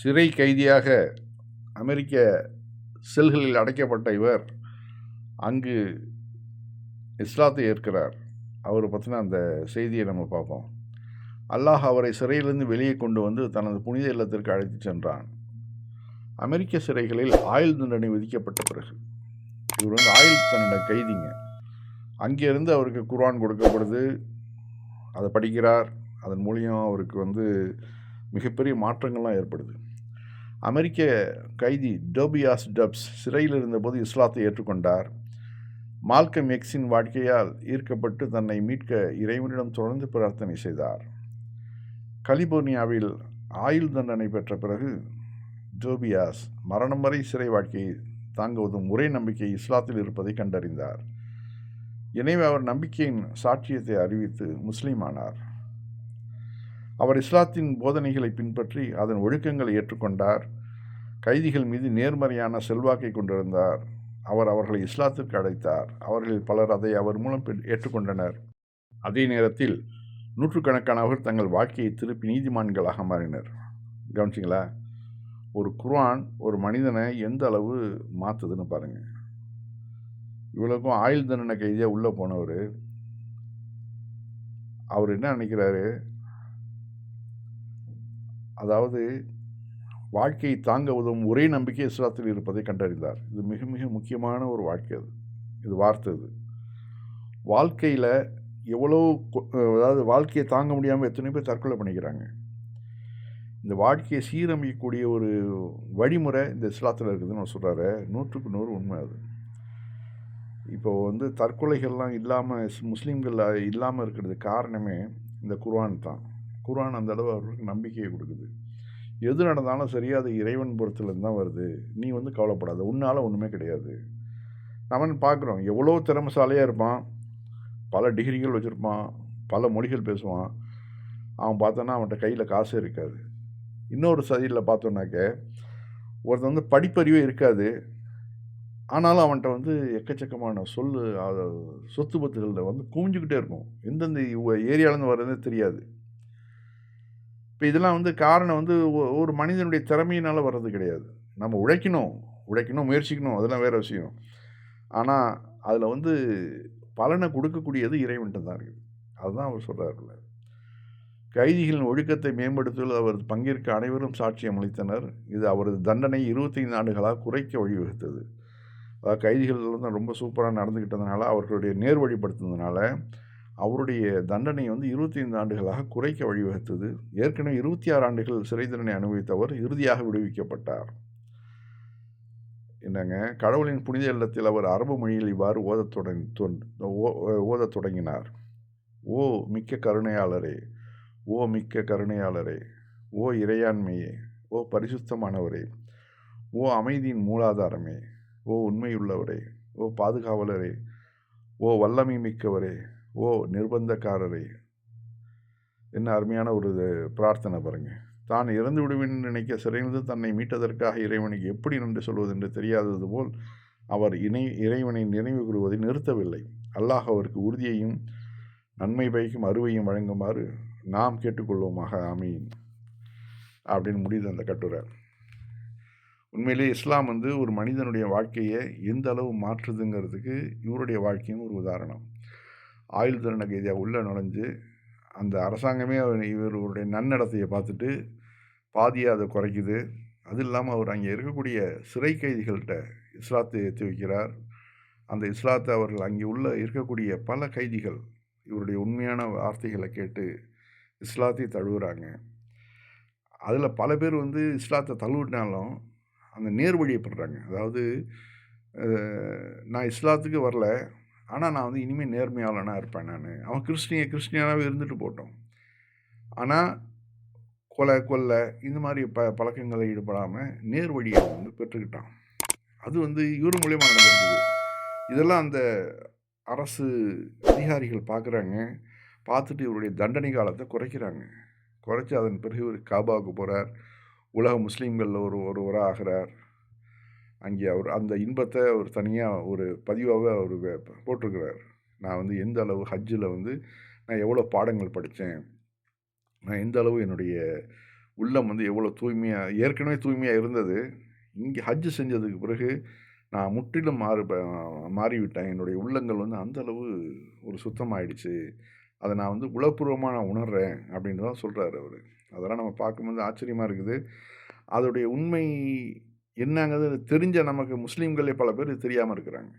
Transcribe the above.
சிறை கைதியாக அமெரிக்க செல்களில் அடைக்கப்பட்ட இவர் அங்கு இஸ்லாத்தை ஏற்கிறார். அவரை பற்றின அந்த செய்தியை நம்ம பார்ப்போம். அல்லாஹ் அவரை சிறையிலிருந்து வெளியே கொண்டு வந்து தனது புனித இல்லத்திற்கு அழைத்து சென்றான். அமெரிக்க சிறைகளில் ஆயுள் தண்டனை விதிக்கப்பட்ட பிறகு. இவர் வந்து ஆயுள் தண்டனை கைதிங்க. அங்கேருந்து அவருக்கு குர்ஆன் கொடுக்கப்படுது. அதை படிக்கிறார். அதன் மூலியம் அவருக்கு வந்து மிகப்பெரிய மாற்றங்கள்லாம் ஏற்படுது. அமெரிக்க கைதி டோபியாஸ் டப்ஸ் சிறையில் இருந்தபோது இஸ்லாத்தை ஏற்றுக்கொண்டார். மால்கம் எக்ஸின் வாழ்க்கையால் ஈர்க்கப்பட்டு தன்னை மீட்க இறைவனிடம் தொடர்ந்து பிரார்த்தனை செய்தார். கலிபோர்னியாவில் ஆயுள் தண்டனை பெற்ற பிறகு ஜோபியாஸ் மரணம் வரை சிறை வாழ்க்கையை தாங்குவதும் ஒரே நம்பிக்கை இஸ்லாத்தில் இருப்பதை கண்டறிந்தார். எனவே அவர் நம்பிக்கையின் சாட்சியத்தை அறிவித்து முஸ்லீம் ஆனார். அவர் இஸ்லாத்தின் போதனைகளை பின்பற்றி அதன் ஒழுக்கங்களை ஏற்றுக்கொண்டார். கைதிகள் மீது நேர்மறையான செல்வாக்கை கொண்டிருந்தார். அவர் அவர்களை இஸ்லாத்திற்கு அழைத்தார். அவர்களில் பலர் அதை அவர் மூலம் ஏற்றுக்கொண்டனர். அதே நேரத்தில் நூற்றுக்கணக்கானவர் தங்கள் வாழ்க்கையை திருப்பி நீதிமான்களாக மாறினர். கவனிச்சிங்களா? ஒரு குர்ஆன் ஒரு மனிதனை எந்த அளவு மாற்றுதுன்னு பாருங்கள் இவ்வளோக்கும் ஆயுள் தண்டனை கைதியாக உள்ளே போனவர் அவர் என்ன நினைக்கிறாரு? அதாவது வாழ்க்கையை தாங்க உதவும் ஒரே நம்பிக்கை இஸ்லாத்தில் இருப்பதை கண்டறிந்தார். இது மிக மிக முக்கியமான ஒரு வாழ்க்கை அது. இது வார்த்தை இது வாழ்க்கையில் எவ்வளோ அதாவது வாழ்க்கையை தாங்க முடியாமல் எத்தனை பேர் தற்கொலை பண்ணிக்கிறாங்க. இந்த வாழ்க்கையை சீரமைக்கக்கூடிய ஒரு வழிமுறை இந்த இஸ்லாத்தில் இருக்குதுன்னு அவர் சொல்கிறாரு நூற்றுக்கு நூறு உண்மை அது. இப்போ வந்து தற்கொலைகள்லாம் இல்லாமல் முஸ்லீம்கள் இல்லாமல் இருக்கிறது காரணமே இந்த குர்ஆன் தான். குர்ஆன் அந்த அளவு அவர்களுக்கு நம்பிக்கையை கொடுக்குது. எது நடந்தாலும் சரியாக அது இறைவன் புறத்துலேருந்து தான் வருது. நீ வந்து கவலைப்படாத உன்னால் ஒன்றுமே கிடையாது. நம்ம பார்க்குறோம் எவ்வளோ திறமைசாலியாக இருப்பான். பல டிகிரிகள் வச்சுருப்பான். பல மொழிகள் பேசுவான். அவன் பார்த்தோன்னா அவன்கிட்ட கையில் காசே இருக்காது. இன்னொரு சதியில் பார்த்தோன்னாக்க ஒருத்தன் வந்து படிப்பறிவே இருக்காது. ஆனாலும் அவன்கிட்ட வந்து எக்கச்சக்கமான சொல் சொத்து பத்துகளில் வந்து குவிஞ்சுக்கிட்டே இருக்கும். எந்தெந்த ஏரியாவிலேருந்து வர்றதே தெரியாது. இப்போ இதெல்லாம் வந்து காரணம் வந்து ஒரு மனிதனுடைய திறமையினால் வர்றது கிடையாது. நம்ம உழைக்கணும் உழைக்கணும் முயற்சிக்கணும். அதெல்லாம் வேறு விஷயம். ஆனால் அதில் வந்து பலனை கொடுக்கக்கூடியது இறைவன்ட்டு தான் இருக்குது. அதுதான் அவர் சொல்கிறாருல்ல கைதிகளின் ஒழுக்கத்தை மேம்படுத்துவதில் அவர் பங்கேற்க அனைவரும் சாட்சியம் அளித்தனர். இது அவரது தண்டனை இருபத்தைந்து ஆண்டுகளாக குறைக்க வழிவகுத்தது. கைதிகள் வந்து ரொம்ப சூப்பராக நடந்துக்கிட்டதுனால அவர்களுடைய நேர்வழிப்படுத்துனதுனால அவருடைய தண்டனை வந்து இருபத்தி ஐந்து ஆண்டுகளாக குறைக்க வழிவகுத்தது. ஏற்கனவே இருபத்தி ஆறு ஆண்டுகள் சிறை தண்டனை அனுபவித்தவர் இறுதியாக விடுவிக்கப்பட்டார். என்னங்க? கடவுளின் புனித இல்லத்தில் அவர் அரபு மொழியில் இவ்வாறு ஓதத் தொடங்கி தொன்- ஓதத் தொடங்கினார். ஓ மிக்க கருணையாளரே ஓ மிக்க கருணையாளரே ஓ இறையாண்மையே ஓ பரிசுத்தமானவரே ஓ அமைதியின் மூலாதாரமே ஓ உண்மையுள்ளவரே ஓ பாதுகாவலரே ஓ வல்லமை மிக்கவரே ஓ நிர்பந்தக்காரரே. என்ன அருமையான ஒரு பிரார்த்தனை பாருங்கள் தான் இறந்து விடுவேன் நினைக்க சிறைந்து தன்னை மீட்டதற்காக இறைவனுக்கு எப்படி நன்றி சொல்வது என்று தெரியாதது போல் அவர் இணை இறைவனை நினைவு கூறுவதை நிறுத்தவில்லை. அல்லாஹ் அவருக்கு உறுதியையும் நன்மை பயக்கும் அருவையும் வழங்குமாறு நாம் கேட்டுக்கொள்வோமாக. ஆமீன். அப்படின்னு முடியுது அந்த கட்டுரை. உண்மையிலே இஸ்லாம் வந்து ஒரு மனிதனுடைய வாழ்க்கையை எந்த அளவு மாற்றுதுங்கிறதுக்கு இவருடைய வாழ்க்கையும் ஒரு உதாரணம். ஆயுள் தண்டனை கைதியாக உள்ளே நுழைஞ்சு அந்த அரசாங்கமே அவர் இவருடைய நன்னடத்தையை பார்த்துட்டு பாதியை அதை குறைக்குது. அது இல்லாமல் அவர் அங்கே இருக்கக்கூடிய சிறை கைதிகள்கிட்ட இஸ்லாத்தை ஏற்றி வைக்கிறார். அந்த இஸ்லாத்தை அவர்கள் அங்கே உள்ள இருக்கக்கூடிய பல கைதிகள் இவருடைய உண்மையான வார்த்தைகளை கேட்டு இஸ்லாத்தை தழுவுறாங்க. அதில் பல பேர் வந்து இஸ்லாத்தை தழுவிட்டாலும் அந்த நேர்வழியை பெறுறாங்க அதாவது நான் இஸ்லாத்துக்கு வரல ஆனால் நான் வந்து இனிமேல் நேர்மையாளனாக இருப்பேன் நான். அவன் கிறிஸ்டிய கிறிஸ்டியனாகவே இருந்துட்டு போட்டோம். ஆனால் கொலை கொள்ளை இந்த மாதிரி ப பழக்கங்களை ஈடுபடாமல் நேர் வழியை வந்து பெற்றுக்கிட்டான். அது வந்து இவர் மூலியமாக நடந்திருக்குது. இதெல்லாம் அந்த அரசு அதிகாரிகள் பார்க்குறாங்க பார்த்துட்டு இவருடைய தண்டனை காலத்தை குறைக்கிறாங்க. குறைச்சி அதன் பிறகு இவர் காபாவுக்கு போகிறார் உலக முஸ்லீம்களில் ஒரு ஒருவராக ஆகிறார். அங்கே அவர் அந்த இன்பத்தை அவர் தனியாக ஒரு பதிவாகவே அவர் போட்டிருக்கிறார் நான் வந்து எந்த அளவு ஹஜ்ஜில் வந்து நான் எவ்வளோ பாடங்கள் படித்தேன் நான் எந்த அளவு என்னுடைய உள்ளம் வந்து எவ்வளோ தூய்மையாக ஏற்கனவே தூய்மையாக இருந்தது. இங்கே ஹஜ்ஜு செஞ்சதுக்கு பிறகு நான் முற்றிலும் மாறு ப மாறிவிட்டேன். என்னுடைய உள்ளங்கள் வந்து அந்த அளவு ஒரு சுத்தமாயிடுச்சு. அதை நான் வந்து உளப்பூர்வமாக நான் உணர்கிறேன் அப்படின்னு தான் சொல்கிறார் அவர் அதெல்லாம் நம்ம பார்க்கும்போது ஆச்சரியமாக இருக்குது. அதோடைய உண்மை என்னங்கிறது தெரிஞ்ச நமக்கு முஸ்லீம்களே பல பேர் தெரியாமல் இருக்கிறாங்க.